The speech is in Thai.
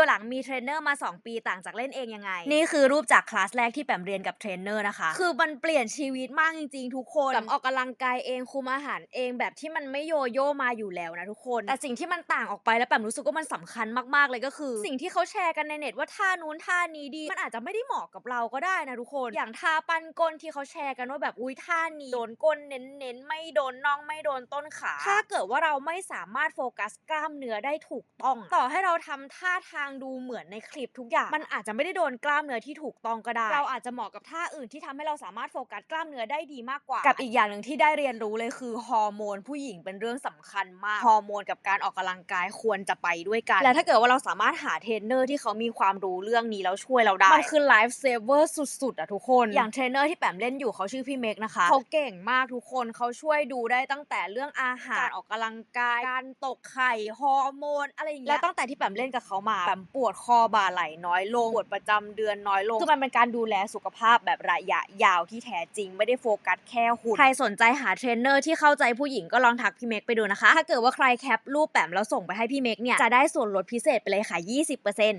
วหลังมีเทรนเนอร์มา 2 ปีต่างจากเล่นเองยังไง นี่คือรูปจากคลาสแรกที่แปมเรียนกับเทรนเนอร์นะคะ คือมันเปลี่ยนชีวิตมากจริงๆ ทุกคนแบบออกกำลังกายเองคุมอาหารเองแบบที่มันไม่โยโย่มาอยู่แล้วนะทุกคน แต่สิ่งที่มันต่างออกไปแล้วแปมรู้สึกว่ามันสำคัญมากๆเลยก็คือ สิ่งที่เขาแชร์กันในเน็ตว่าท่านู้นท่านี้ดี มันอาจจะไม่ได้เหมาะกับเราก็ได้นะทุกคน อย่างท่าปั้นก้นที่เขาแชร์กันว่าแบบอุ้ยท่านี้โดนก้นเน้นๆไม่โดนน่องไม่โดนต้นขา ถ้าเกิดว่าเราไม่สามารถโฟกัสกล้ามเนื้อได้ถูกต้อง ต่อให้เราทำท่าทางดูเหมือนในคลิปทุกอย่าง มันอาจจะไม่ได้โดนกล้ามเนื้อที่ถูกต้องก็ได้ เราอาจจะเหมาะกับท่าอื่นที่ทำให้เราสามารถโฟกัสกล้ามเนื้อได้ดีมากกว่า กับอีกอย่างหนึ่งที่ได้เรียนรู้เลยคือฮอร์โมนผู้หญิงเป็นเรื่องสำคัญมาก ฮอร์โมนกับการออกกำลังกายควรจะไปด้วยกัน และถ้าเกิดว่าเราสามารถหาเทรนเนอร์ที่เขามีความรู้เรื่องนี้แล้วช่วยเราได้ มันคือไลฟ์เซเวอร์สุดๆอะทุกคน อย่างเทรนเนอร์ที่แปมเล่นอยู่เขาชื่อพี่เมกนะคะ เขาเก่งมากทุกคนเขาช่วยดูได้ตั้งแต่เรื่องอาหารการออกกำลังกาย การตกไข่ ฮอร์โมนอะไรอย่างเงี้ย และตั้งแต่ที่แปมเล่นกับเขามาแปมปวดคอบ่าไหล่น้อยลงปวดประจำเดือนน้อยลงคือมันเป็นการดูแลสุขภาพแบบระยะยาวที่แท้จริง ไม่ได้โฟกัสแค่หุ่นใครสนใจหาเทรนเนอร์ที่เข้าใจผู้หญิงก็ลองทักพี่เมกไปดูนะคะ ถ้าเกิดว่าใครแคปรูปแปมแล้วส่งไปให้พี่เมกเนี่ยจะได้ส่วนลดพิเศษไปเลยค่ะ 20%